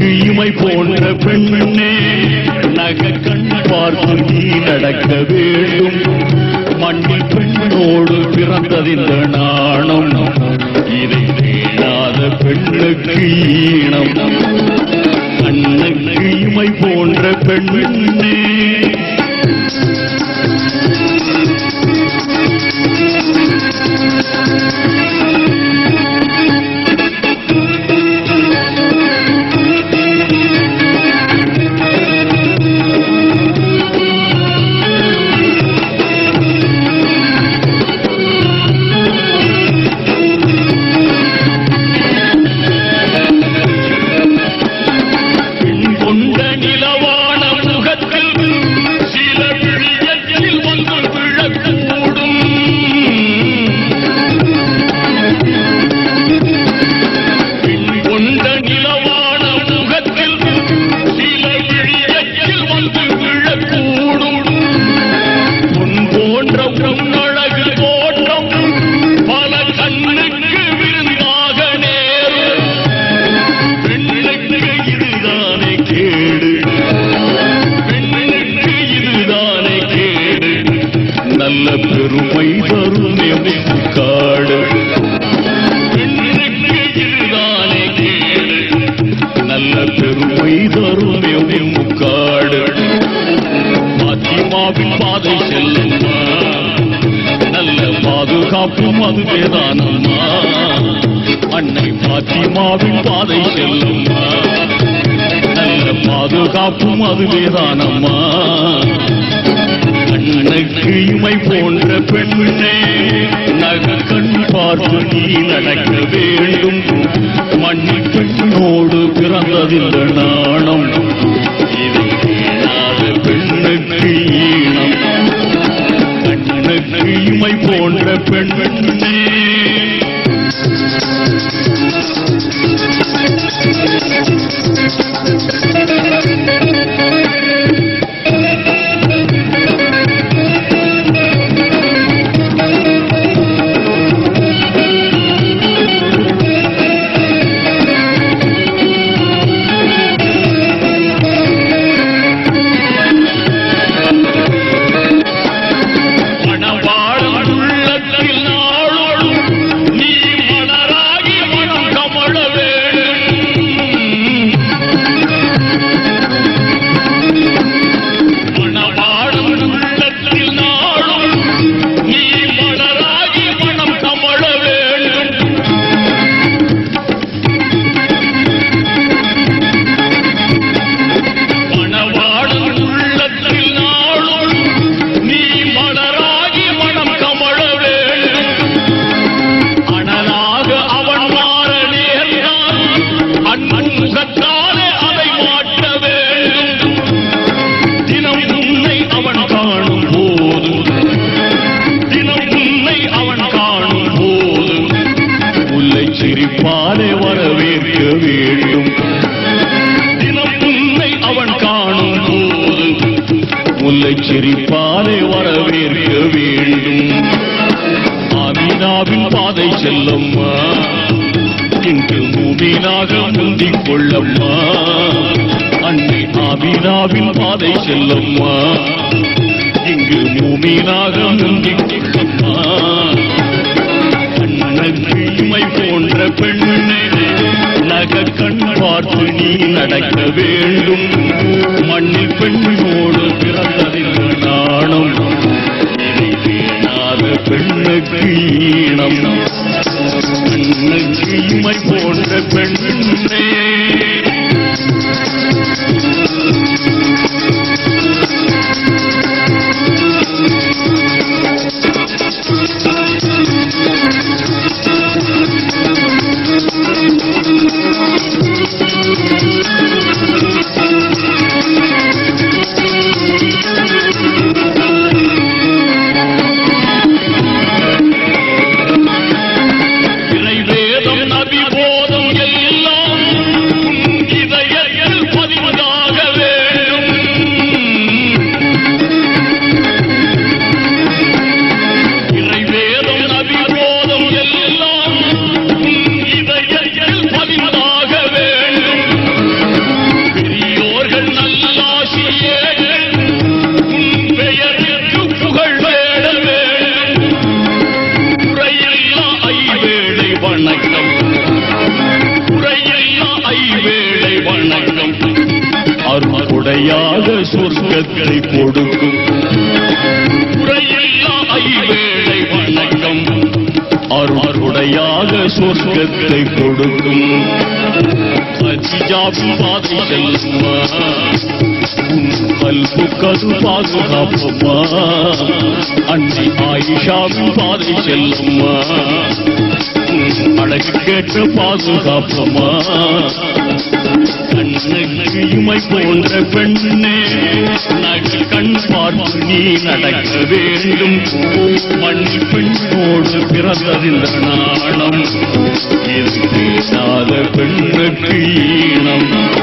கண்ணுக்கு இமை போன்ற பெண்ணே நக கண் பார்த்து நீ நடக்க வேண்டும். மண்ணில் பெண்ணோடு பிறந்ததிந்த நாணம். இதை தேடாத பெண்ணுக்கு ஈணம். கண்ணுக்கு இமை போன்ற பெண்ணே நல்ல பெருமை தரும் காடு. நல்ல பெருமை தரும் காடு பாத்திமாவின் பாதை செல்லுமா? நல்ல பாதுகாப்பும் அதுவேதானம்மா அன்னை பாத்திமாவின் பாதை செல்லுமா? நல்ல பாதுகாப்பும் அதுவேதானம்மா கண்ணுக்கு இமை போன்ற பெண்ணே நக கண் பார்த்து நீ நடக்க வேண்டும். மண்ணி பெண்ணோடு பிறந்ததில்லை நாணம். இதை பெண்ணுக்கு ஈனம் கண்ணுக்கு இமை போன்ற பெண்ணே சிரிப்பாலே வரவேற்க வேண்டும். தினம் உன்னை அவன் காணும் போது முல்லை சிரிப்பாலை வரவேற்க வேண்டும். ஆமீனாவின் பாதை செல்லம்மா. இன்று மூமீனாக முந்திக் கொள்ளம்மா அன்னை ஆமீனாவின் பாதை செல்லம்மா. இங்கு மூமீனாக முந்திக் கொள்ளம்மா அண்ணன் இமை போன்ற பெண் நடக்க வேண்டும். மண்ணில் பெண்ணில் அருள்குடையாக சொர்க்கத்தை கொடுக்கும். குறையில்லா ஐவேளை வணக்கம். அருள்குடையாக சொர்க்கத்தை கொடுக்கும். அஜிஜாபி பாதை செல்லுமா உன் அன்னை ஆயிஷாவும் பாதி செல்லுமா உன் அழகு கேட்ட பாதுகாப்புமா கண்ணுக்கு இமை போன்ற பெண்ணே நகை கண் பார்த்து நீ நடக்க வேண்டும். மண் பெண்ணோடு பிறந்ததில் நாணம். இது பேசாத பெண்ணுக்கு ஈனம்.